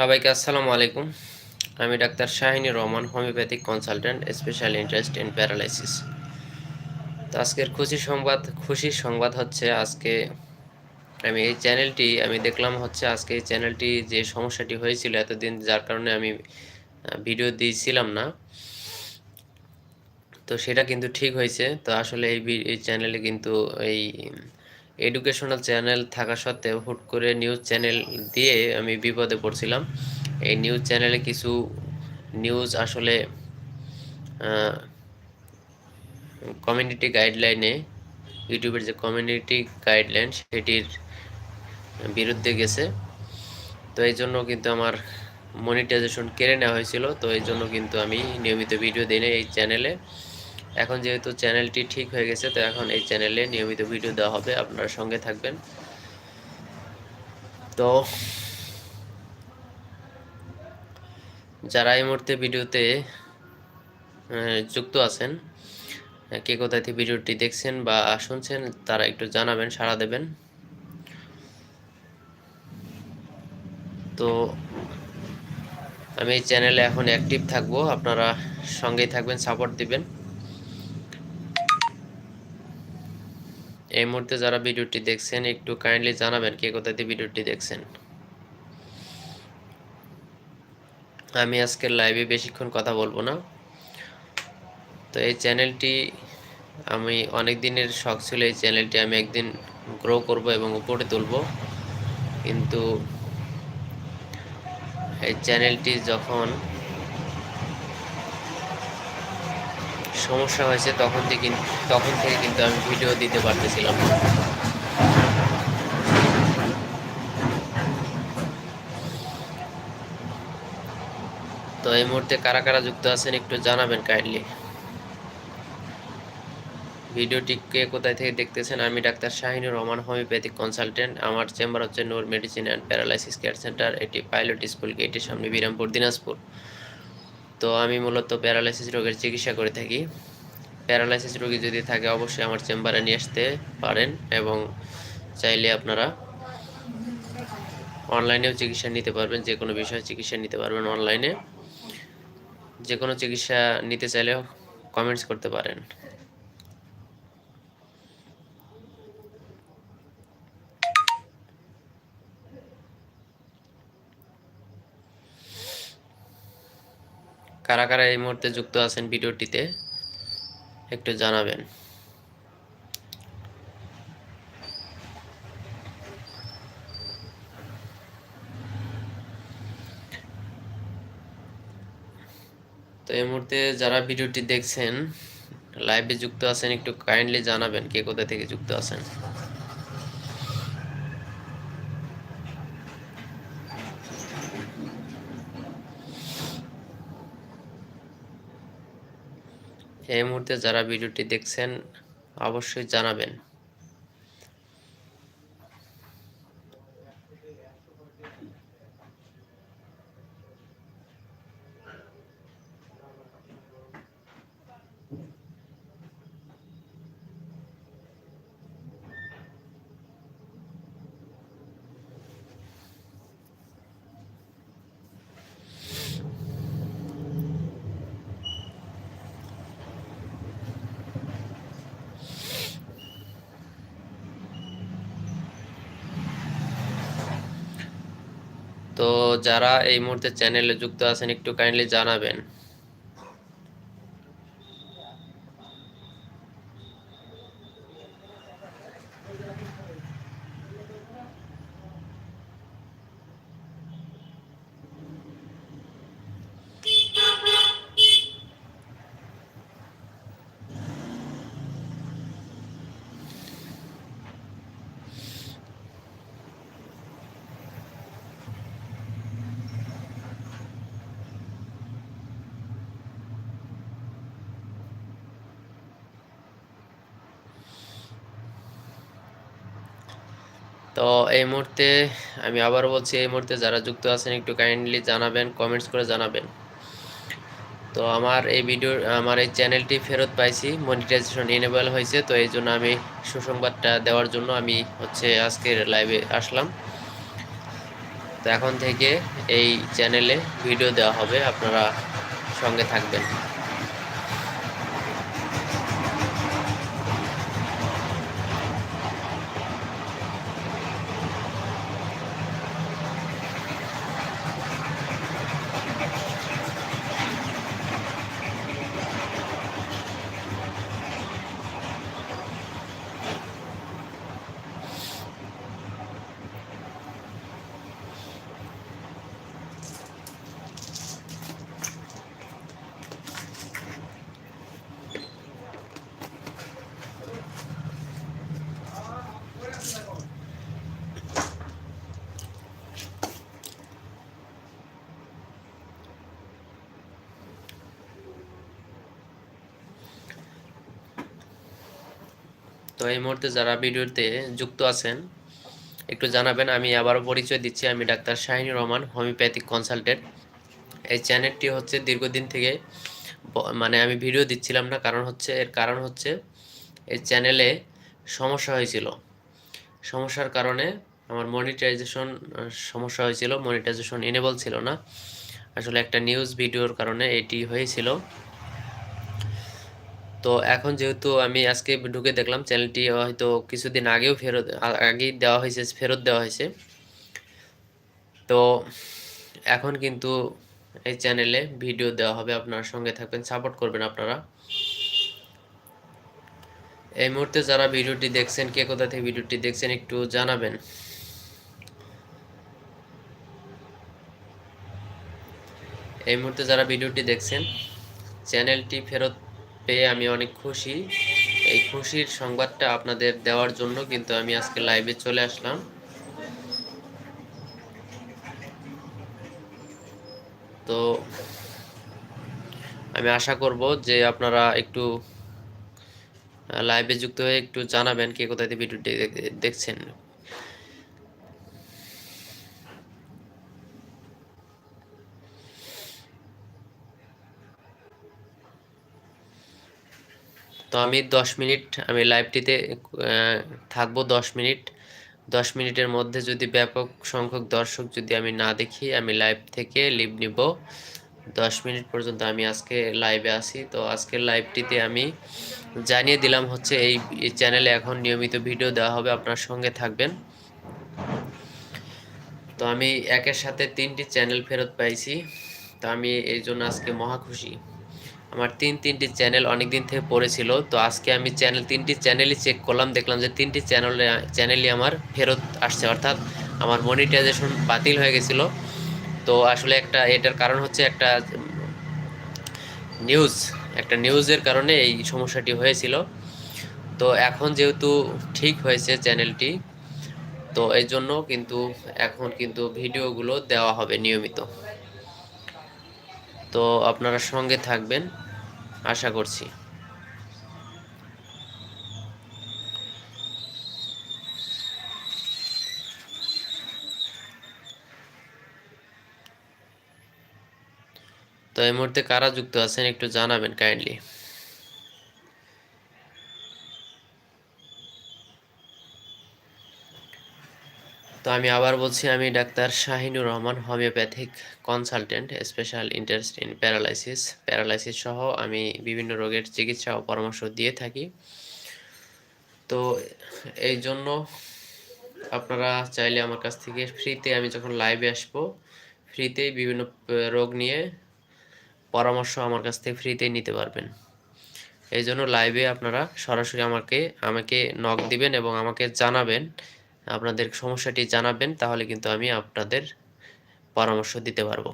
সবাইকে আসসালামু আলাইকুম। আমি doctor Shahini Rahman, homeopathic consultant special interest in paralysis তো আজকের খুশি সংবাদ খুশির সংবাদ হচ্ছে আজকে আমি এই চ্যানেলটি আমি দেখলাম হচ্ছে আজকে এই চ্যানেলটি যে সমস্যাটি হয়েছিল এতদিন, যার কারণে আমি ভিডিও দিয়েছিলাম না। তো সেটা কিন্তু ঠিক হয়েছে। তো আসলে এই চ্যানেলে কিন্তু এই এডুকেশনাল চ্যানেল থাকা সত্ত্বেও হুট করে নিউজ চ্যানেল দিয়ে আমি বিপদে পড়ছিলাম। এই নিউজ চ্যানেলে কিছু নিউজ আসলে কমিউনিটি গাইডলাইনে ইউটিউবের যে কমিউনিটি গাইডলাইন সেটির বিরুদ্ধে গেছে। তো এই জন্য কিন্তু আমার মনিটাইজেশন কেড়ে নেওয়া হয়েছিল। তো এই জন্য কিন্তু আমি নিয়মিত ভিডিও দিই এই চ্যানেলে এখন যেহেতু চ্যানেলটি ঠিক হয়ে গেছে, তো এখন এই চ্যানেলে নিয়মিত ভিডিও দেওয়া হবে, আপনারা সঙ্গে থাকবেন। তো যারা এই মুহূর্তে ভিডিওতে যুক্ত আছেন, কে কোথায় থেকে ভিডিওটি দেখছেন বা শুনছেন, তারা একটু জানাবেন, সাড়া দেবেন। তো আমি এই চ্যানেলে এখন অ্যাক্টিভ থাকব, আপনারা সঙ্গেই থাকবেন সাপোর্ট দিবেন। এই মুহূর্তে যারা ভিডিওটি দেখছেন, একটু কাইন্ডলি জানাবেন কে কোথাতে ভিডিওটি দেখছেন। আমি আজকের লাইভে বেশিক্ষণ কথা বলব না। তো এই চ্যানেলটি আমি অনেক দিনের শখ ছিল এই চ্যানেলটি আমি একদিন গ্রো করব এবং উপরে তুলব। কিন্তু এই চ্যানেলটি যখন সমস্যা হয়েছে, তখন থেকে তখন থেকে কিন্তু আমি ভিডিও দিতে পারতেছিলাম। তো এই মুহূর্তে কারা কারা যুক্ত আছেন একটু জানাবেন কাইন্ডলি ভিডিওটি কে কোথায় থেকে দেখতেছেন? আমি doctor Shahinur Rahman, homeopathic consultant আমার চেম্বার হচ্ছে Noor medicine and paralysis care centre. এটি পাইলট স্কুল গেটের সামনে, বিরামপুর, দিনাজপুর। তো আমি মূলত প্যারালাইসিস রোগের চিকিৎসা করে থাকি। প্যারালাইসিস রোগী যদি থাকে, অবশ্যই আমার চেম্বারে নিয়ে আসতে পারেন এবং চাইলে আপনারা অনলাইনেও চিকিৎসা নিতে পারবেন, যে কোনো বিষয়ে চিকিৎসা নিতে পারবেন অনলাইনে। যে কোনো চিকিৎসা নিতে চাইলেও কমেন্টস করতে পারেন। কারা কারা এই মুহূর্তে যুক্ত আছেন ভিডিওটিতে, একটু জানাবেন। তো এই মুহূর্তে যারা ভিডিওটি দেখছেন লাইভে যুক্ত আছেন, একটু কাইন্ডলি জানাবেন কে কোথা থেকে যুক্ত আছেন। এই মুহূর্তে যারা ভিডিওটি দেখছেন অবশ্যই জানাবেন। তো যারা এই মুহূর্তে চ্যানেলে যুক্ত আছেন একটু কাইন্ডলি জানাবেন। তো এই মুহূর্তে আমি আবার বলছি, এই মুহূর্তে যারা যুক্ত আছেন একটু কাইন্ডলি জানাবেন কমেন্টস করে জানাবেন। তো আমার এই ভিডিও আমার এই চ্যানেলটি ফেরত পাইছি মনিটাইজেশন এনেবল হয়েছে, তো এই জন্য আমি সুসংবাদটা দেওয়ার জন্য আমি হচ্ছে আজকের লাইভে আসলাম। তো এখন থেকে এই চ্যানেলে ভিডিও দেওয়া হবে, আপনারা সঙ্গে থাকবেন। তো এই মুহূর্তে যারা ভিডিওতে যুক্ত আছেন, একটু জানাবেন, আমি আবারও পরিচয় দিচ্ছি। আমি doctor Shahini Rahman, homeopathic consultant. এই চ্যানেলটি হচ্ছে দীর্ঘদিন থেকে মানে আমি ভিডিও দিচ্ছিলাম না, কারণ হচ্ছে, এর কারণ হচ্ছে, এই চ্যানেলে সমস্যা হয়েছিল। সমস্যার কারণে আমার মনিটাইজেশন, সমস্যা হয়েছিল, মনিটাইজেশন এনেবল ছিল না। আসলে একটা নিউজ ভিডিওর কারণে এটি হয়েছিল। তো এখন যেহেতু আমি আজকে ঢুকে দেখলাম চ্যানেলটি হয়তো কিছুদিন আগেও ফেরত, আগেই দেওয়া হয়েছে, ফেরত দেওয়া হয়েছে। তো এখন কিন্তু এই চ্যানেলে ভিডিও দেওয়া হবে, আপনার সঙ্গে থাকবেন সাপোর্ট করবেন আপনারা। এই মুহূর্তে যারা ভিডিওটি দেখছেন, কে কোথা থেকে ভিডিওটি দেখছেন একটু জানাবেন। এই মুহূর্তে যারা ভিডিওটি দেখছেন, চ্যানেলটি ফেরত পেয়ে আমি অনেক খুশি। এই খুশির সংবাদটা আপনাদের দেওয়ার জন্য কিন্তু আমি আজকে লাইভে চলে আসলাম। তো আমি আশা করব যে আপনারা একটু লাইভে যুক্ত হয়ে একটু জানাবেন কে কোথায় ভিডিওটি দেখছেন। তো আমি দশ মিনিট, আমি লাইভটিতে থাকব দশ মিনিট। দশ মিনিটের মধ্যে যদি ব্যাপক সংখ্যক দর্শক যদি আমি না দেখি, আমি লাইভ থেকে লিভ নিব। দশ মিনিট পর্যন্ত আমি আজকে লাইভে আসি তো আজকের লাইভটিতে আমি জানিয়ে দিলাম হচ্ছে এই চ্যানেলে এখন নিয়মিত ভিডিও দেওয়া হবে, আপনার সঙ্গে থাকবেন। তো আমি একের সাথে তিনটি চ্যানেল ফেরত পাইছি। তো আমি এই জন্য আজকে মহা খুশি। আমার তিন তিনটি চ্যানেল অনেক দিন থেকে পড়েছিল, তো আজকে আমি চ্যানেল, তিনটি চ্যানেলই চেক করলাম, দেখলাম যে তিনটি চ্যানেলে চ্যানেলই আমার ফেরত আসছে, অর্থাৎ আমার মনিটাইজেশন বাতিল হয়ে গেছিল। তো আসলে একটা, এটার কারণ হচ্ছে একটা নিউজ একটা নিউজের কারণে এই সমস্যাটি হয়েছিল। তো এখন যেহেতু ঠিক হয়েছে চ্যানেলটি তো এই জন্য কিন্তু এখন কিন্তু ভিডিওগুলো দেওয়া হবে নিয়মিত। তো আপনারা সঙ্গে থাকবেন, আশা করছি। তো এই মুহূর্তে কারা যুক্ত আছেন একটু জানাবেন কাইন্ডলি। তো আমি আবার বলছি, আমি doctor Shahinur Rahman, homeopathic consultant, special interest in paralysis. Paralysis সহ আমি বিভিন্ন রোগের চিকিৎসা ও পরামর্শ দিয়ে থাকি। তো এই জন্য আপনারা চাইলে আমার কাছ থেকে ফ্রিতে আমি যখন লাইভে আসব, ফ্রিতেই বিভিন্ন রোগ নিয়ে পরামর্শ আমার কাছ থেকে ফ্রিতেই নিতে পারবেন। এই জন্য লাইভে আপনারা সরাসরি আমাকে আমাকে নক দিবেন এবং আমাকে জানাবেন আপনাদের সমস্যাটি জানাবেন, তাহলে কিন্তু আমি আপনাদের পরামর্শ দিতে পারব।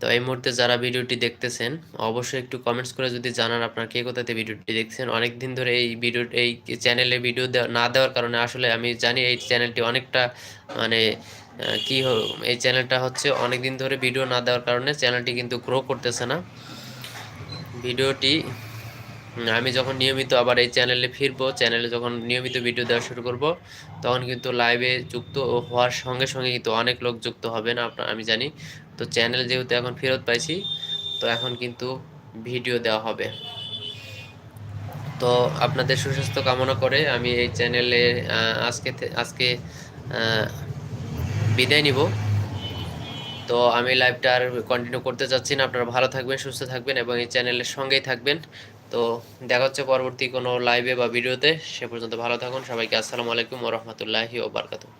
তো এই মুহূর্তে যারা ভিডিওটি দেখতেছেন, অবশ্যই একটু কমেন্টস করে যদি জানান আপনার কে কোথাতে ভিডিওটি দেখছেন। অনেক দিন ধরে এই ভিডিও, এই চ্যানেলে ভিডিও না দেওয়ার কারণে আসলে আমি জানি এই চ্যানেলটি অনেকটা মানে কি এই চ্যানেলটা হচ্ছে অনেক দিন ধরে ভিডিও না দেওয়ার কারণে চ্যানেলটি কিন্তু গ্রো করতেছে না। ভিডিওটি আমি যখন নিয়মিত আবার এই চ্যানেলে ফিরবো, চ্যানেলে যখন নিয়মিত ভিডিও দেওয়া শুরু করব, তখন কিন্তু লাইভে যুক্ত হওয়ার সঙ্গে সঙ্গে কিন্তু অনেক লোক যুক্ত হবে না আপনার, আমি জানি। তো চ্যানেল যেহেতু এখন ফেরত পাইছি, তো এখন কিন্তু ভিডিও দেওয়া হবে। তো আপনাদের সুস্বাস্থ্য কামনা করে আমি এই চ্যানেলে আজকে আজকে বিদায় নিব। তো আমি লাইভটা আর কন্টিনিউ করতে চাচ্ছি না। আপনারা ভালো থাকবেন, সুস্থ থাকবেন এবং এই চ্যানেলের সঙ্গেই থাকবেন। তো দেখা হচ্ছে পরবর্তী কোনো লাইভে বা ভিডিওতে সে পর্যন্ত ভালো থাকুন। সবাইকে আসসালামু আলাইকুম ওরহমতুল্লাহি ওবরকাতুহ